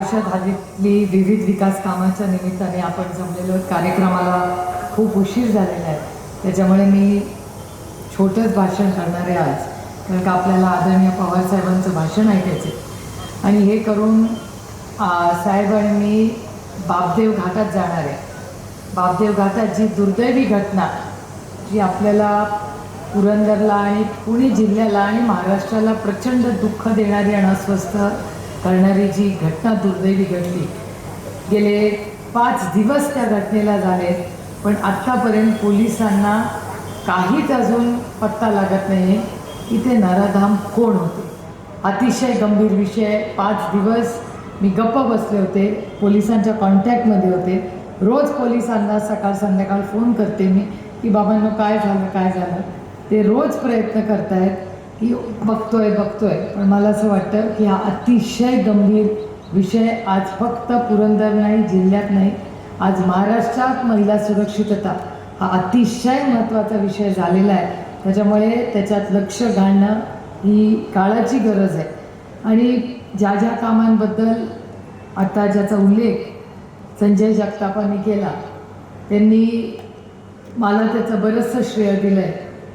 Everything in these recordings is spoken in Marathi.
वर्षाधारीतली विविध विकास कामाच्या निमित्ताने आपण जमलेलो कार्यक्रमाला खूप उशीर झालेला आहे. त्याच्यामुळे मी छोटंच भाषण करणार आहे आज. कारण का आपल्याला आदरणीय पवार साहेबांचं भाषण ऐकायचे आणि हे करून साहेबांनी साहेब आणि मी बापदेव घाटात जाणार आहे. बापदेव घाटात जी दुर्दैवी घटना जी आपल्याला पुरंदरला आणि पुणे जिल्ह्याला आणि महाराष्ट्राला प्रचंड दुःख देणारी आणि अस्वस्थ करणारी जी घटना दुर्दैवी घडली गेले पाच दिवस त्या घटनेला झाले पण आत्तापर्यंत पोलिसांना काहीच अजून पत्ता लागत नाही आहे की ते नराधाम कोण होते? अतिशय गंभीर विषय. पाच दिवस मी गप्प बसले होते पोलिसांच्या कॉन्टॅक्टमध्ये होते. रोज पोलिसांना सकाळ संध्याकाळ फोन करते मी की बाबांनो काय झालं काय झालं? ते रोज प्रयत्न करतायत. की बघतोय बघतोय. पण मला असं वाटतं की हा अतिशय गंभीर विषय आज फक्त पुरंदर नाही जिल्ह्यात नाही आज महाराष्ट्रात महिला सुरक्षितता हा अतिशय महत्त्वाचा विषय झालेला आहे. त्याच्यामुळे त्याच्यात लक्ष घालणं ही काळाची गरज आहे. आणि ज्या ज्या कामांबद्दल आता ज्याचा उल्लेख संजय जगतापांनी केला त्यांनी मला त्याचं बरंचसं श्रेय दिलं आहे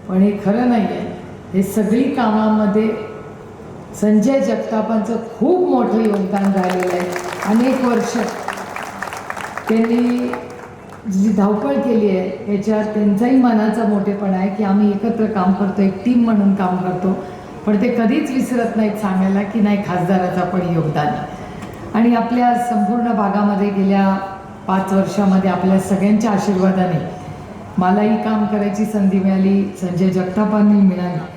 पण हे खरं नाही आहे हे सगळी कामामध्ये संजय जगतापांचं खूप मोठं योगदान राहिलेलं आहे. अनेक वर्ष त्यांनी जी धावपळ केली आहे याच्यात त्यांचाही मनाचा मोठेपणा आहे की आम्ही एकत्र काम करतो एक टीम म्हणून काम करतो. पण ते कधीच विसरत नाहीत सांगायला की नाही खासदाराचा पण योगदान आहे. आणि आपल्या संपूर्ण भागामध्ये गेल्या पाच वर्षामध्ये आपल्या सगळ्यांच्या आशीर्वादाने मलाही काम करायची संधी मिळाली संजय जगतापांनी मिळाली.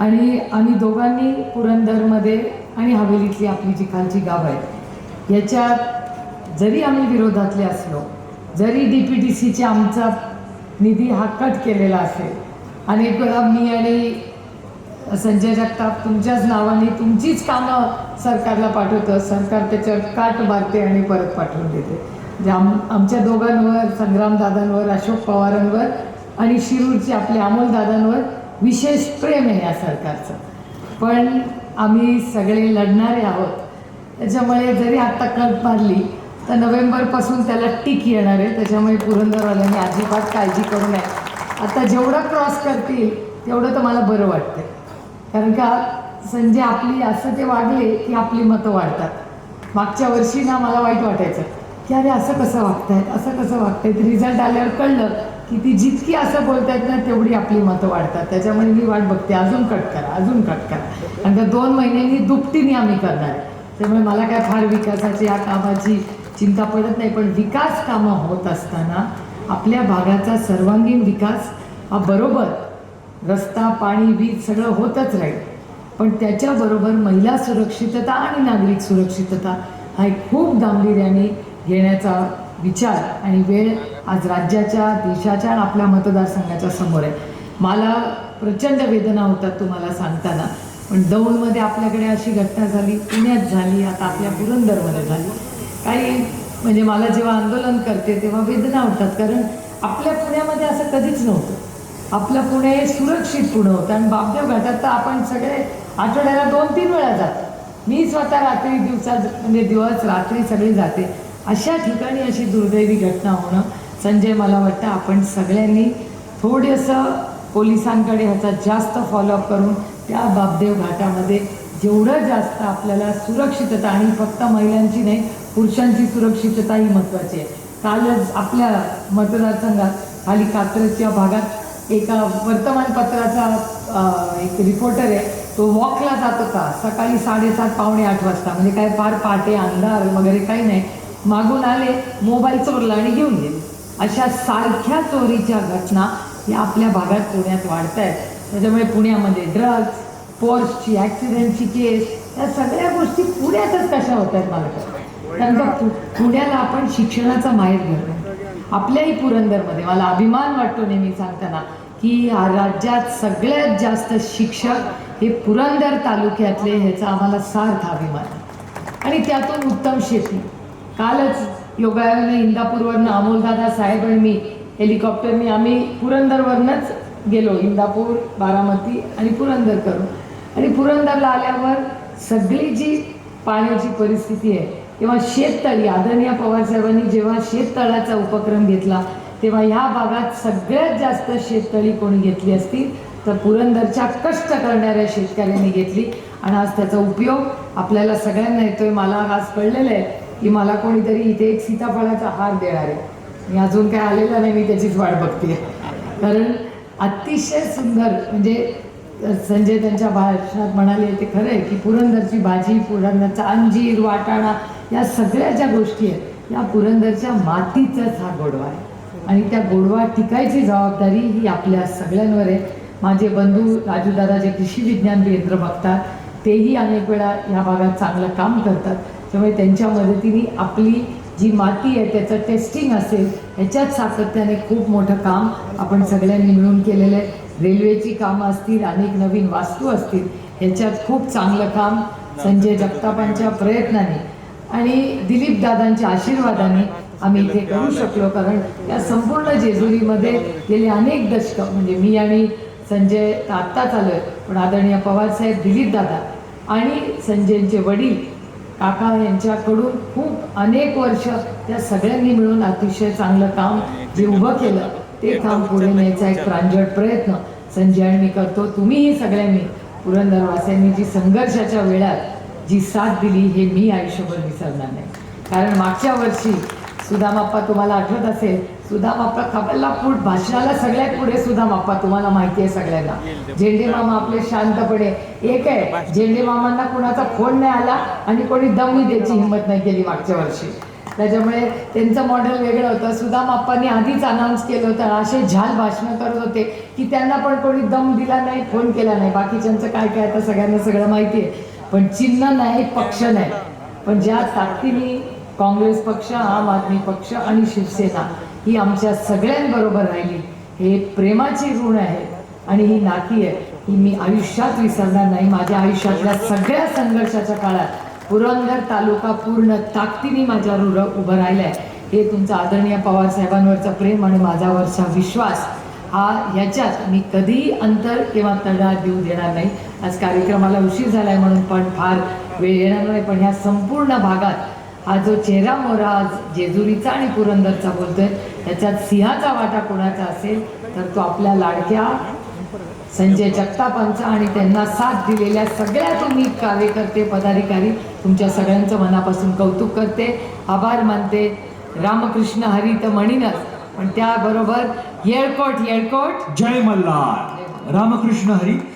आणि आम्ही दोघांनी पुरंदरमध्ये आणि हवेलीतली आपली जी खालची गाव आहेत याच्यात जरी आम्ही विरोधातले असलो जरी डी पी टी सीचे आमचा निधी हा कट केलेला असेल अनेक वेळा मी आणि संजय जगताप तुमच्याच नावाने तुमचीच कामं सरकारला पाठवतं सरकार त्याच्यावर काट मारते आणि परत पाठवून देते. म्हणजे आम आमच्या दोघांवर संग्रामदादांवर अशोक पवारांवर आणि शिरूरचे आपले अमोलदादांवर विशेष प्रेम आहे या सरकारचं. पण आम्ही सगळे लढणारे आहोत. त्याच्यामुळे जरी आत्ता कट मारली तर नोव्हेंबरपासून त्याला टीक येणार आहे. त्याच्यामुळे पुरंदरवाल्यांनी अजिबात काळजी करू नये. आता जेवढं क्रॉस करतील तेवढं तर मला बरं वाटतं कारण का संजय आपली असं ते वागले की आपली मतं वाढतात. मागच्या वर्षी ना मला वाईट वाटायचं की अरे असं कसं वागतायत असं कसं वागतायत. रिझल्ट आल्यावर कळलं की ती जितकी असं बोलतायत ना तेवढी आपली मतं वाढतात. त्याच्यामुळे मी वाट बघते. अजून कट करा अजून कट करा. कारण का दोन महिन्यांनी दुपटीने आम्ही करणार आहे. त्यामुळे मला काय फार विकासाची या कामाची चिंता पडत नाही पण विकास कामं होत असताना आपल्या भागाचा सर्वांगीण विकास हा बरोबर रस्ता पाणी वीज सगळं होतच राहील. पण त्याच्याबरोबर महिला सुरक्षितता आणि नागरिक सुरक्षितता हा एक खूप गांभीर्याने घेण्याचा विचार आणि वेळ आज राज्याच्या देशाच्या आणि आपल्या मतदारसंघाच्या समोर आहे. मला प्रचंड वेदना होतात तुम्हाला सांगताना पण दौंडमध्ये आपल्याकडे अशी घटना झाली पुण्यात झाली आता आपल्या पुरंदरमध्ये झाली. काही म्हणजे मला जेव्हा आंदोलन करते तेव्हा वेदना होतात कारण आपल्या पुण्यामध्ये असं कधीच नव्हतं. आपलं पुणे हे सुरक्षित पुणे होतं आणि बापदेव घाटात तर आपण सगळे आठवड्याला दोन तीन वेळा जातो. मी स्वतः रात्री दिवसात म्हणजे दिवस रात्री सगळी जाते. अशा ठिकाणी अशी दुर्दैवी घटना होणं संजय मला वाटतं आपण सगळ्यांनी थोडंसं पोलिसांकडे ह्याचा जास्त फॉलोअप करून त्या बापदेव घाटामध्ये जेवढं जास्त आपल्याला सुरक्षितता आणि फक्त महिलांची नाही पुरुषांची सुरक्षितता ही महत्त्वाची आहे. कालच आपल्या मतदारसंघात खाली कात्रजच्या भागात एका वर्तमानपत्राचा एक रिपोर्टर आहे तो वॉकला जात होता. सकाळी साडेसात पावणे आठ वाजता. म्हणजे काय फार पहाटे अंधार वगैरे काही नाही. मागून आले मोबाईल चोरला आणि घेऊन गेले. अशा सारख्या चोरीच्या घटना या आपल्या भागात पुण्यात वाढत आहेत त्याच्यामुळे पुण्यामध्ये ड्रग्ज पोर्सची ॲक्सिडेंटची केस या सगळ्या गोष्टी पुण्यातच कशा होत आहेत मला कारण का पुण्याला आपण शिक्षणाचा माहेर घेतो आपल्याही पुरंदरमध्ये मला अभिमान वाटतो नेहमी सांगताना की या राज्यात सगळ्यात जास्त शिक्षक हे पुरंदर तालुक्यातले ह्याचा आम्हाला सार्थ अभिमान आणि त्यातून उत्तम शेती. कालच योगायोगाने इंदापूरवरनं अमोलदादा साहेब आणि मी हेलिकॉप्टरने आम्ही पुरंदरवरनंच गेलो इंदापूर बारामती आणि पुरंदर करून. आणि पुरंदरला आल्यावर सगळी जी पाण्याची परिस्थिती आहे तेव्हा शेततळी आदरणीय पवारसाहेबांनी जेव्हा शेततळाचा उपक्रम घेतला तेव्हा ह्या भागात सगळ्यात जास्त शेततळी कोणी घेतली असती तर पुरंदरच्या कष्ट करणाऱ्या शेतकऱ्यांनी घेतली. आणि आज त्याचा उपयोग आपल्याला सगळ्यांना येतोय मला आज कळलेलं आहे. की मला कोणीतरी इथे एक सीताफळाचा हार देणार आहे. मी अजून काय आलेला नाही मी त्याचीच वाट बघते कारण अतिशय सुंदर म्हणजे संजय त्यांच्या भाषणात म्हणाले ते खरं आहे की पुरंदरची भाजी पुरंदरचा अंजीर वाटाणा या सगळ्या ज्या गोष्टी आहेत या पुरंदरच्या मातीचाच हा गोडवा आहे. आणि त्या गोडवा टिकायची जबाबदारी ही आपल्या सगळ्यांवर आहे. माझे बंधू राजूदादा जे कृषी विज्ञान केंद्र बघतात तेही अनेक वेळा या भागात चांगलं काम करतात. त्यामुळे त्यांच्या मदतीने आपली जी माती आहे त्याचं टेस्टिंग असेल ह्याच्यात सातत्याने खूप मोठं काम आपण सगळ्यांनी मिळून केलेलं आहे. रेल्वेची कामं असतील अनेक नवीन वास्तू असतील ह्याच्यात खूप चांगलं काम संजय जगतापांच्या प्रयत्नाने आणि दिलीप दादांच्या आशीर्वादाने आम्ही इथे करू शकलो. कारण या संपूर्ण जेजुरीमध्ये गेले अनेक दशकं म्हणजे मी आणि संजय आत्ताच आलो आहे पण आदरणीय पवारसाहेब दिलीप दादा आणि संजयचे वडील काका यांच्याकडून खूप अनेक वर्ष त्या सगळ्यांनी मिळून अतिशय चांगलं काम जे उभं केलं ते काम पुढे न्यायचा एक प्रांजळ प्रयत्न. संजय आणि मी करतो. तुम्हीही सगळ्यांनी पुरंदरवासियांनी जी संघर्षाच्या वेळात जी साथ दिली हे मी आयुष्यभर विसरणार नाही. कारण मागच्या वर्षी सुदामाप्पा तुम्हाला आठवत असेल सुधामाप्पा खबरला पुढ भाषणाला सगळ्यात पुढे सुदामाप्पा तुम्हाला माहिती आहे सगळ्यांना. झेंडे मामा आपले शांतपणे एक आहे झेंडे मामांना कुणाचा फोन नाही आला आणि कोणी दमही द्यायची हिंमत नाही केली मागच्या वर्षी. त्याच्यामुळे त्यांचं मॉडेल वेगळं होतं. सुधामाप्पांनी आधीच अनाऊन्स केलं होतं असे झाल भाषणं करत होते की त्यांना पण कोणी दम दिला नाही फोन केला नाही. बाकीच्यांचं काय काय आता सगळ्यांना सगळं माहिती आहे. पण चिन्ह नाही पक्ष नाही. पण ज्या ताकदीने काँग्रेस पक्ष आम आदमी पक्ष आणि शिवसेना ही आमच्या सगळ्यांबरोबर राहिली. हे प्रेमाची ऋण आहे आणि ही नाती आहे. ही मी आयुष्यात विसरणार नाही. माझ्या आयुष्यातल्या सगळ्या संघर्षाच्या काळात पुरंदर तालुका पूर्ण ताकदीने माझ्या रुर उभं राहिलं आहे हे तुमचं आदरणीय पवार साहेबांवरचं प्रेम आणि माझ्यावरचा विश्वास हा ह्याच्यात मी कधीही अंतर किंवा तडा देऊ देणार नाही. आज कार्यक्रमाला उशीर झाला आहे म्हणून पण फार वेळ येणार नाही. पण ह्या संपूर्ण भागात हा जो चेहरा मोहरा आज जेजुरीचा आणि पुरंदरचा बोलतोय त्याच्यात सिंहाचा वाटा कोणाचा असेल तर तो आपल्या लाडक्या संजय जगतापांचा आणि त्यांना साथ दिलेल्या सगळ्या तुम्ही कार्यकर्ते पदाधिकारी तुमच्या सगळ्यांचं मनापासून कौतुक करते. आभार मानते. रामकृष्ण हरी तर म्हणीनच पण त्याबरोबर येळकोट येळकोट. जय मल्हार. रामकृष्ण हरी.